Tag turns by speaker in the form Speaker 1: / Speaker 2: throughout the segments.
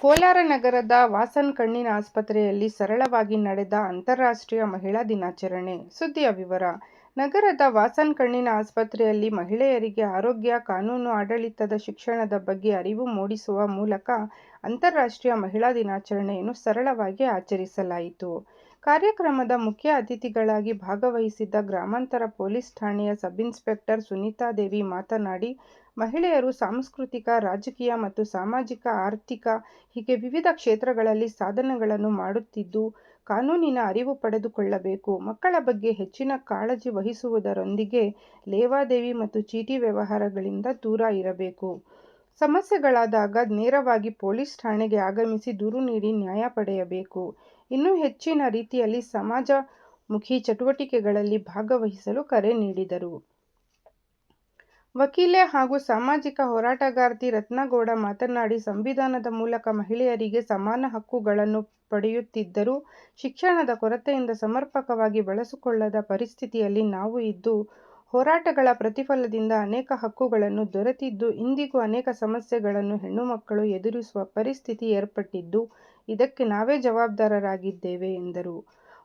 Speaker 1: ಕೋಲಾರ ನಗರದ ವಾಸನ್ ಕಣ್ಣಿನ ಆಸ್ಪತ್ರೆಯಲ್ಲಿ ಸರಳವಾಗಿ ನಡೆದ ಅಂತಾರಾಷ್ಟ್ರೀಯ ಮಹಿಳಾ ದಿನಾಚರಣೆ. ಸುದ್ದಿಯ ವಿವರ. ನಗರದ ವಾಸನ್ ಕಣ್ಣಿನ ಆಸ್ಪತ್ರೆಯಲ್ಲಿ ಮಹಿಳೆಯರಿಗೆ ಆರೋಗ್ಯ, ಕಾನೂನು, ಆಡಳಿತದ ಶಿಕ್ಷಣದ ಬಗ್ಗೆ ಅರಿವು ಮೂಡಿಸುವ ಮೂಲಕ ಅಂತಾರಾಷ್ಟ್ರೀಯ ಮಹಿಳಾ ದಿನಾಚರಣೆಯನ್ನು ಸರಳವಾಗಿ ಆಚರಿಸಲಾಯಿತು. ಕಾರ್ಯಕ್ರಮದ ಮುಖ್ಯ ಅತಿಥಿಗಳಾಗಿ ಭಾಗವಹಿಸಿದ್ದ ಗ್ರಾಮಾಂತರ ಪೊಲೀಸ್ ಠಾಣೆಯ ಸಬ್ಇನ್ಸ್ಪೆಕ್ಟರ್ ಸುನೀತಾದೇವಿ ಮಾತನಾಡಿ, ಮಹಿಳೆಯರು ಸಾಂಸ್ಕೃತಿಕ, ರಾಜಕೀಯ ಮತ್ತು ಸಾಮಾಜಿಕ, ಆರ್ಥಿಕ, ಹೀಗೆ ವಿವಿಧ ಕ್ಷೇತ್ರಗಳಲ್ಲಿ ಸಾಧನೆಗಳನ್ನು ಮಾಡುತ್ತಿದ್ದು, ಕಾನೂನಿನ ಅರಿವು ಪಡೆದುಕೊಳ್ಳಬೇಕು. ಮಕ್ಕಳ ಬಗ್ಗೆ ಹೆಚ್ಚಿನ ಕಾಳಜಿ ವಹಿಸುವುದರೊಂದಿಗೆ ಲೇವಾದೇವಿ ಮತ್ತು ಚೀಟಿ ವ್ಯವಹಾರಗಳಿಂದ ದೂರ ಇರಬೇಕು. ಸಮಸ್ಯೆಗಳಾದಾಗ ನೇರವಾಗಿ ಪೊಲೀಸ್ ಠಾಣೆಗೆ ಆಗಮಿಸಿ ದೂರು ನೀಡಿ ನ್ಯಾಯ ಪಡೆಯಬೇಕು. ಇನ್ನೂ ಹೆಚ್ಚಿನ ರೀತಿಯಲ್ಲಿ ಸಮಾಜಮುಖಿ ಚಟುವಟಿಕೆಗಳಲ್ಲಿ ಭಾಗವಹಿಸಲು ಕರೆ ನೀಡಿದರು. ವಕೀಲೆ ಹಾಗೂ ಸಾಮಾಜಿಕ ಹೋರಾಟಗಾರ್ತಿ ರತ್ನಗೌಡ ಮಾತನಾಡಿ, ಸಂವಿಧಾನದ ಮೂಲಕ ಮಹಿಳೆಯರಿಗೆ ಸಮಾನ ಹಕ್ಕುಗಳನ್ನು ಪಡೆಯುತ್ತಿದ್ದರೂ ಶಿಕ್ಷಣದ ಕೊರತೆಯಿಂದ ಸಮರ್ಪಕವಾಗಿ ಬಳಸಿಕೊಳ್ಳದ ಪರಿಸ್ಥಿತಿಯಲ್ಲಿ ನಾವು ಇದ್ದು ಹೋರಾಟಗಳ ಪ್ರತಿಫಲದಿಂದ ಅನೇಕ ಹಕ್ಕುಗಳನ್ನು ದೊರೆತಿದ್ದು, ಇಂದಿಗೂ ಅನೇಕ ಸಮಸ್ಯೆಗಳನ್ನು ಹೆಣ್ಣುಮಕ್ಕಳು ಎದುರಿಸುವ ಪರಿಸ್ಥಿತಿ ಏರ್ಪಟ್ಟಿದ್ದು, ಇದಕ್ಕೆ ನಾವೇ ಜವಾಬ್ದಾರರಾಗಿದ್ದೇವೆ, ಎಂದರು.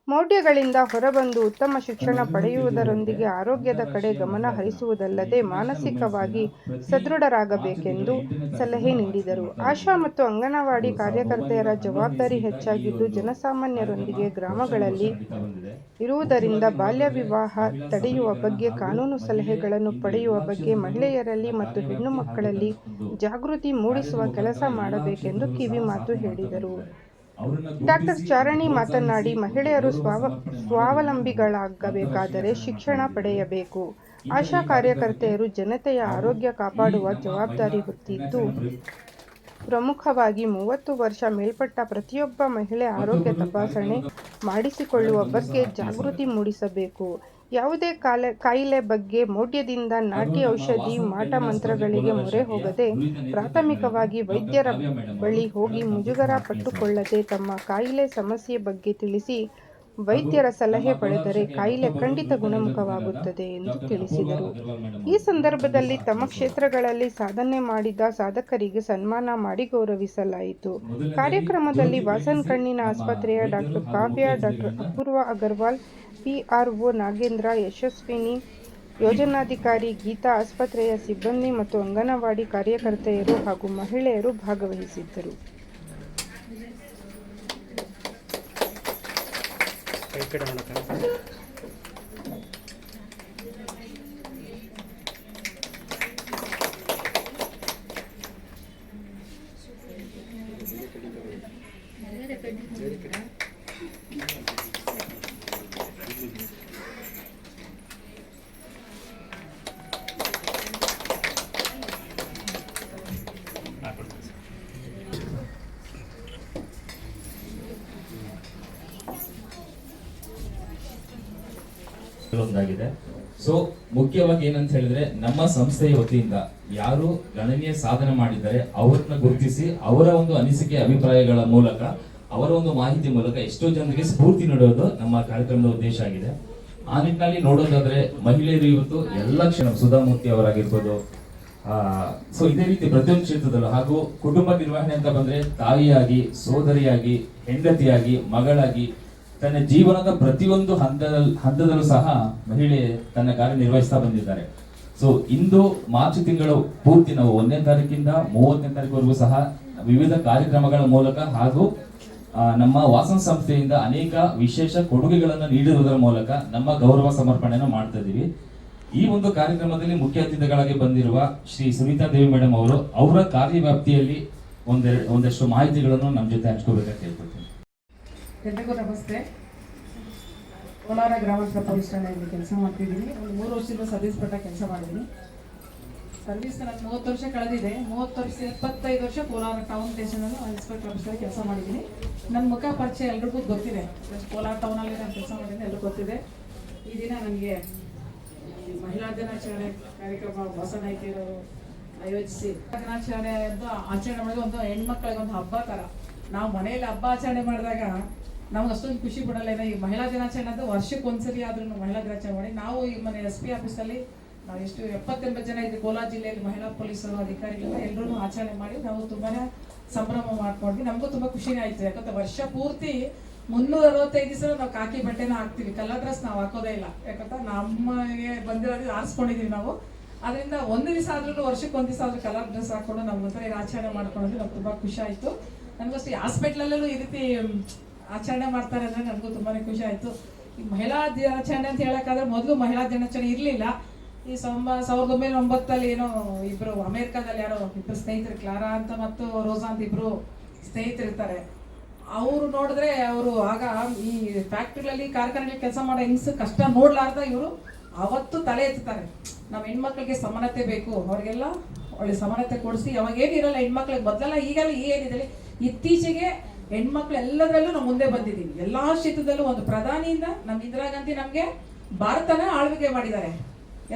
Speaker 1: ಮೌಢ್ಯಗಳಿಂದ ಹೊರಬಂದು ಉತ್ತಮ ಶಿಕ್ಷಣ ಪಡೆಯುವುದರೊಂದಿಗೆ ಆರೋಗ್ಯದ ಕಡೆ ಗಮನ ಹರಿಸುವುದಲ್ಲದೆ ಮಾನಸಿಕವಾಗಿ ಸದೃಢರಾಗಬೇಕೆಂದು ಸಲಹೆ ನೀಡಿದರು. ಆಶಾ ಮತ್ತು ಅಂಗನವಾಡಿ ಕಾರ್ಯಕರ್ತೆಯರ ಜವಾಬ್ದಾರಿ ಹೆಚ್ಚಾಗಿದ್ದು, ಜನಸಾಮಾನ್ಯರೊಂದಿಗೆ ಗ್ರಾಮಗಳಲ್ಲಿ ಇರುವುದರಿಂದ ಬಾಲ್ಯ ವಿವಾಹ ತಡೆಯುವ ಬಗ್ಗೆ, ಕಾನೂನು ಸಲಹೆಗಳನ್ನು ಪಡೆಯುವ ಬಗ್ಗೆ, ಮಹಿಳೆಯರಲ್ಲಿ ಮತ್ತು ಹೆಣ್ಣು ಮಕ್ಕಳಲ್ಲಿ ಜಾಗೃತಿ ಮೂಡಿಸುವ ಕೆಲಸ ಮಾಡಬೇಕೆಂದು ಕಿವಿಮಾತು ಹೇಳಿದರು. ಡಾಕ್ಟರ್ ಚಾರಣಿ ಮಾತನಾಡಿ ಮಹಿಳೆಯರು ಸ್ವಾವ ಸ್ವಾವಲಂಬಿಗಳಾಗಬೇಕಾದರೆ ಶಿಕ್ಷಣ ಪಡೆಯಬೇಕು. ಆಶಾ ಕಾರ್ಯಕರ್ತೆಯರು ಜನತೆಯ ಆರೋಗ್ಯ ಕಾಪಾಡುವ ಜವಾಬ್ದಾರಿ ಹೊತ್ತಿದ್ದು ಪ್ರಮುಖವಾಗಿ ಮೂವತ್ತು ವರ್ಷ ಮೇಲ್ಪಟ್ಟ ಪ್ರತಿಯೊಬ್ಬ ಮಹಿಳೆ ಆರೋಗ್ಯ ತಪಾಸಣೆ ಮಾಡಿಸಿಕೊಳ್ಳುವ ಬಗ್ಗೆ ಜಾಗೃತಿ ಮೂಡಿಸಬೇಕು. ಯಾವುದೇ ಕಾಲ, ಕಾಯಿಲೆ ಬಗ್ಗೆ ಮೌಢ್ಯದಿಂದ ನಾಟಿ ಔಷಧಿ, ಮಾಟ ಮಂತ್ರಗಳಿಗೆ ಮೊರೆ ಹೋಗದೆ ಪ್ರಾಥಮಿಕವಾಗಿ ವೈದ್ಯರ ಬಳಿ ಹೋಗಿ ಮುಜುಗರ ಪಟ್ಟುಕೊಳ್ಳದೆ ತಮ್ಮ ಕಾಯಿಲೆ ಸಮಸ್ಯೆ ಬಗ್ಗೆ ತಿಳಿಸಿ ವೈದ್ಯರ ಸಲಹೆ ಪಡೆದರೆ ಕಾಯಿಲೆ ಖಂಡಿತ ಗುಣಮುಖವಾಗುತ್ತದೆ ಎಂದು ತಿಳಿಸಿದರು. ಈ ಸಂದರ್ಭದಲ್ಲಿ ತಮ್ಮ ಕ್ಷೇತ್ರಗಳಲ್ಲಿ ಸಾಧನೆ ಮಾಡಿದ ಸಾಧಕರಿಗೆ ಸನ್ಮಾನ ಮಾಡಿ ಗೌರವಿಸಲಾಯಿತು. ಕಾರ್ಯಕ್ರಮದಲ್ಲಿ ವಾಸನ್ ಕಣ್ಣಿನ ಆಸ್ಪತ್ರೆಯ doctor Kavya doctor Apoorva Agarwal, PRO Nagendra, Yashaswini, ಯೋಜನಾಧಿಕಾರಿ ಗೀತಾ, ಆಸ್ಪತ್ರೆಯ ಸಿಬ್ಬಂದಿ ಮತ್ತು ಅಂಗನವಾಡಿ ಕಾರ್ಯಕರ್ತೆಯರು ಹಾಗೂ ಮಹಿಳೆಯರು ಭಾಗವಹಿಸಿದ್ದರು.
Speaker 2: ಕೈ ಕಡೆ
Speaker 3: ಒಂದಾಗಿದೆ ಸೊ ಮುಖ್ಯವಾಗಿ ಏನಂತ ಹೇಳಿದ್ರೆ, ನಮ್ಮ ಸಂಸ್ಥೆಯ ವತಿಯಿಂದ ಯಾರು ಗಣನೀಯ ಸಾಧನೆ ಮಾಡಿದ್ದಾರೆ, ಅವರನ್ನ ಗುರುತಿಸಿ ಅವರ ಒಂದು ಅನಿಸಿಕೆ, ಅಭಿಪ್ರಾಯಗಳ ಮೂಲಕ, ಅವರ ಒಂದು ಮಾಹಿತಿ ಮೂಲಕ ಎಷ್ಟೋ ಜನರಿಗೆ ಸ್ಫೂರ್ತಿ ನೀಡೋದು ನಮ್ಮ ಕಾರ್ಯಕ್ರಮದ ಉದ್ದೇಶ ಆಗಿದೆ. ಆ ನಿಟ್ಟಿನಲ್ಲಿ ನೋಡೋದಾದ್ರೆ, ಮಹಿಳೆಯರು ಇವತ್ತು ಎಲ್ಲ ಕ್ಷಣ ಸುಧಾಮೂರ್ತಿ ಅವರಾಗಿರ್ಬೋದು. ಸೊ ಇದೇ ರೀತಿ ಪ್ರತಿಯೊಂದು ಕ್ಷೇತ್ರದಲ್ಲೂ ಹಾಗೂ ಕುಟುಂಬ ನಿರ್ವಹಣೆ ಅಂತ ಬಂದ್ರೆ ತಾಯಿಯಾಗಿ, ಸೋದರಿಯಾಗಿ, ಹೆಂಡತಿಯಾಗಿ, ಮಗಳಾಗಿ ತನ್ನ ಜೀವನದ ಪ್ರತಿಯೊಂದು ಹಂತದಲ್ಲಿ ಹಂತದಲ್ಲೂ ಸಹ ಮಹಿಳೆ ತನ್ನ ಕಾರ್ಯ ನಿರ್ವಹಿಸ್ತಾ ಬಂದಿದ್ದಾರೆ. ಸೊ ಇಂದು ಮಾರ್ಚ್ ತಿಂಗಳು ಪೂರ್ತಿ ನಾವು ಒಂದನೇ ತಾರೀಕಿಂದ ಮೂವತ್ತನೇ ತಾರೀಕುವರೆಗೂ ಸಹ ವಿವಿಧ ಕಾರ್ಯಕ್ರಮಗಳ ಮೂಲಕ ಹಾಗೂ ನಮ್ಮ ವಾಸನ ಸಂಸ್ಥೆಯಿಂದ ಅನೇಕ ವಿಶೇಷ ಕೊಡುಗೆಗಳನ್ನು ನೀಡಿರುವುದರ ಮೂಲಕ ನಮ್ಮ ಗೌರವ ಸಮರ್ಪಣೆಯನ್ನು ಮಾಡ್ತಾ ಇದ್ದೀವಿ. ಈ ಒಂದು ಕಾರ್ಯಕ್ರಮದಲ್ಲಿ ಮುಖ್ಯ ಅತಿಥಿಗಳಾಗಿ ಬಂದಿರುವ ಶ್ರೀ ಸುನೀತಾ ದೇವಿ ಮೇಡಮ್ ಅವರು ಅವರ ಕಾರ್ಯವ್ಯಾಪ್ತಿಯಲ್ಲಿ ಒಂದೆರಡು, ಒಂದಷ್ಟು ಮಾಹಿತಿಗಳನ್ನು ನಮ್ಮ ಜೊತೆ ಹಂಚ್ಕೋಬೇಕಂತ ಕೇಳ್ಕೊಳ್ತೀನಿ
Speaker 4: ಎಲ್ರಿಗೂ ನಮಸ್ತೆ. ಕೋಲಾರ ಗ್ರಾಮಾಂತರ ಪೊಲೀಸ್ ಠಾಣೆಯಲ್ಲಿ ಕೆಲಸ ಮಾಡ್ತಿದ್ದೀನಿ. ಒಂದು ಮೂರು ವರ್ಷದಿಂದ ಸರ್ವಿಸ್ ಪಟ್ಟ ಕೆಲಸ ಮಾಡಿದ್ದೀನಿ. ಸರ್ವಿಸ್ ನನಗೆ ಮೂವತ್ತು ವರ್ಷ ಕಳೆದಿದೆ. ಮೂವತ್ತು ವರ್ಷ ಇಪ್ಪತ್ತೈದು ವರ್ಷ ಕೋಲಾರ ಟೌನ್ ಸ್ಟೇಷನಲ್ಲಿ ಇನ್ಸ್ಪೆಕ್ಟರ್ ಆಫೀಸಲ್ಲಿ ಕೆಲಸ ಮಾಡಿದ್ದೀನಿ. ನನ್ನ ಮುಖ ಪರಿಚಯ ಎಲ್ರಿಗೂ ಗೊತ್ತಿದೆ. ಕೋಲಾರ ಟೌನಲ್ಲಿ ನಾನು ಕೆಲಸ ಮಾಡಿದ್ದೀನಿ, ಎಲ್ರಿಗೂ ಗೊತ್ತಿದೆ. ಈ ದಿನ ನನಗೆ ಮಹಿಳಾ ದಿನಾಚರಣೆ ಕಾರ್ಯಕ್ರಮ ಬಸವನಾಯ್ಕಿರೋರು ಆಯೋಜಿಸಿ. ದಿನಾಚರಣೆ ಅಂತ ಆಚರಣೆ ಮಾಡೋದು ಒಂದು ಹೆಣ್ಮಕ್ಳಿಗೆ ಒಂದು ಹಬ್ಬ ಥರ ನಾವು ಮನೆಯಲ್ಲಿ ಹಬ್ಬ ಆಚರಣೆ ಮಾಡಿದಾಗ ನಮ್ಗೆ ಅಷ್ಟೊಂದು ಖುಷಿ ಪಡಲ್ಲ ಏನೋ ಈ ಮಹಿಳಾ ದಿನಾಚರಣೆ ಅಂತ ವರ್ಷಕ್ಕೆ ಒಂದ್ಸರಿ ಆದ್ರೂ ಮಹಿಳಾ ದಿನಾಚರಣೆ ಮಾಡಿ ನಾವು ಈ ಮನೆ ಎಸ್ ಪಿ ಆಫೀಸಲ್ಲಿ ನಾವು ಎಷ್ಟು ಎಪ್ಪತ್ತೆಂಬತ್ತು ಜನ ಇದೆ ಕೋಲಾರ ಜಿಲ್ಲೆಯಲ್ಲಿ ಮಹಿಳಾ ಪೊಲೀಸರು ಅಧಿಕಾರಿಗಳು ಎಲ್ಲರೂ ಆಚರಣೆ ಮಾಡಿ ನಾವು ತುಂಬಾನೇ ಸಂಭ್ರಮ ಮಾಡ್ಕೊಂಡ್ವಿ. ನಮಗೂ ತುಂಬಾ ಖುಷಿನೇ ಆಯ್ತು. ಯಾಕಂದ್ರೆ ವರ್ಷ ಪೂರ್ತಿ ಮುನ್ನೂರ ಅರವತ್ತೈದು ದಿವಸ ನಾವು ಕಾಕಿ ಬಟ್ಟೆನ ಹಾಕ್ತೀವಿ. ಕಲರ್ ಡ್ರೆಸ್ ನಾವು ಹಾಕೋದೇ ಇಲ್ಲ. ಯಾಕಂದ್ರೆ ನಮಗೆ ಬಂದಿರೋದು ಆರಿಸ್ಕೊಂಡಿದೀವಿ ನಾವು. ಅದರಿಂದ ಒಂದು ದಿವಸ ಆದ್ರೂ, ವರ್ಷಕ್ಕೆ ಒಂದು ದಿವಸ ಆದ್ರೂ ಕಲರ್ ಡ್ರೆಸ್ ಹಾಕೊಂಡು ನಮ್ಮ ಹತ್ರ ಆಚರಣೆ ಮಾಡ್ಕೊಂಡ್ವಿ ನಮ್ಗೆ ತುಂಬಾ ಖುಷಿ ಆಯ್ತು. ನನಗಷ್ಟು ಹಾಸ್ಪಿಟ್ಲಲ್ಲೂ ಈ ರೀತಿ ಆಚರಣೆ ಮಾಡ್ತಾರೆ ಅಂದ್ರೆ ನನಗೂ ತುಂಬಾ ಖುಷಿ ಆಯ್ತು. ಈ ಮಹಿಳಾ ದಿನಾಚರಣೆ ಅಂತ ಹೇಳೋಕ್ಕಾದ್ರೆ ಮೊದಲು ಮಹಿಳಾ ದಿನಾಚರಣೆ ಇರಲಿಲ್ಲ. ಈ ಸಂಬ ಸಾವಿರದ ಒಂಬೈನೂರ ಒಂಬತ್ತಲ್ಲಿ ಏನೋ ಇಬ್ರು ಅಮೆರಿಕಾದಲ್ಲಿ ಯಾರೋ ಇಬ್ಬರು ಸ್ನೇಹಿತರು, ಕ್ಲಾರಾ ಅಂತ ಮತ್ತು ರೋಸಾ ಅಂತ ಇಬ್ರು ಸ್ನೇಹಿತರಿರ್ತಾರೆ ಅವರು ನೋಡಿದ್ರೆ ಅವರು ಆಗ ಈ ಫ್ಯಾಕ್ಟ್ರಿಗಳಲ್ಲಿ ಕಾರ್ಖಾನೆಗಳಲ್ಲಿ ಕೆಲಸ ಮಾಡೋ ಹೆಂಗ್ಸ್ ಕಷ್ಟ ನೋಡ್ಲಾರ್ದ ಇವರು ಅವತ್ತು ತಲೆ ಎತ್ತುತ್ತಾರೆ ನಮ್ಮ ಹೆಣ್ಮಕ್ಳಿಗೆ ಸಮಾನತೆ ಬೇಕು. ಅವರಿಗೆಲ್ಲ ಒಳ್ಳೆ ಸಮಾನತೆ ಕೊಡಿಸಿ. ಅವಾಗ ಏನಿರಲ್ಲ ಹೆಣ್ಮಕ್ಳಿಗೆ. ಮೊದಲೆಲ್ಲ ಈಗೆಲ್ಲ ಏನಿದೆ ಇತ್ತೀಚೆಗೆ ಹೆಣ್ಮಕ್ಳು ಎಲ್ಲದರಲ್ಲೂ ನಾವು ಮುಂದೆ ಬಂದಿದ್ದೀವಿ. ಎಲ್ಲಾ ಕ್ಷೇತ್ರದಲ್ಲೂ ಒಂದು ಪ್ರಧಾನಿಯಿಂದ ನಮ್ಮ ಇಂದಿರಾ ಗಾಂಧಿ ನಮಗೆ ಭಾರತನ ಆಳ್ವಿಕೆ ಮಾಡಿದ್ದಾರೆ.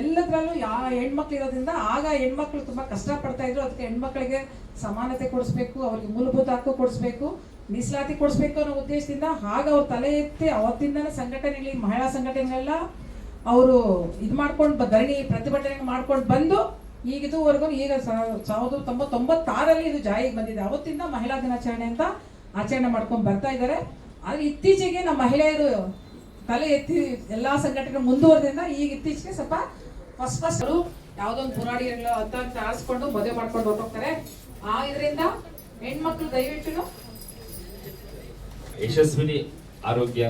Speaker 4: ಎಲ್ಲದರಲ್ಲೂ ಯಾವ ಹೆಣ್ಮಕ್ಳು ಇರೋದ್ರಿಂದ ಆಗ ಹೆಣ್ಮಕ್ಳು ತುಂಬಾ ಕಷ್ಟ ಪಡ್ತಾ ಇದ್ರು. ಅದಕ್ಕೆ ಹೆಣ್ಮಕ್ಳಿಗೆ ಸಮಾನತೆ ಕೊಡಿಸ್ಬೇಕು, ಅವ್ರಿಗೆ ಮೂಲಭೂತ ಹಕ್ಕು ಕೊಡಿಸ್ಬೇಕು, ಮೀಸಲಾತಿ ಕೊಡಿಸ್ಬೇಕು ಅನ್ನೋ ಉದ್ದೇಶದಿಂದ ಆಗ ಅವ್ರ ತಲೆ ಎತ್ತಿ ಅವತ್ತಿಂದನೇ ಸಂಘಟನೆಗಳಿ, ಮಹಿಳಾ ಸಂಘಟನೆಗಳೆಲ್ಲ ಅವರು ಇದು ಮಾಡ್ಕೊಂಡು ಧರಣಿ ಪ್ರತಿಭಟನೆ ಮಾಡ್ಕೊಂಡು ಬಂದು ಈಗ ಇದುವರೆಗೂ ಈಗ ಸಾವಿರದ ತೊಂಬತ್ತೊಂಬತ್ತಾರಲ್ಲಿ ಇದು ಜಾರಿಗೆ ಬಂದಿದೆ. ಅವತ್ತಿಂದ ಮಹಿಳಾ ದಿನಾಚರಣೆ ಅಂತ ಆಚರಣೆ ಮಾಡ್ಕೊಂಡು ಬರ್ತಾ ಇದ್ದಾರೆ. ಆದರೆ ಇತ್ತೀಚೆಗೆ ನಮ್ಮ ಮಹಿಳೆಯರು ತಲೆ ಎತ್ತಿ ಎಲ್ಲಾ ಸಂಘಟನೆ ಮುಂದುವರೆದಿಂದ ಈಗ ಇತ್ತೀಚೆಗೆ ಸ್ವಲ್ಪ ಫಸ್ಟ್ ಫಸ್ಟ್ ಯಾವ್ದೋ ಒಂದು ಪುರಾಡಿಗಳು ಅಂತ ಆರಿಸ್ಕೊಂಡು ಮದುವೆ ಮಾಡ್ಕೊಂಡು ಹೊರಟೋಗ್ತಾರೆ. ಆ ಇದರಿಂದ ಹೆಣ್ಮಕ್ಳು ದಯವಿಟ್ಟು
Speaker 3: ಯಶಸ್ವಿನಿ ಆರೋಗ್ಯ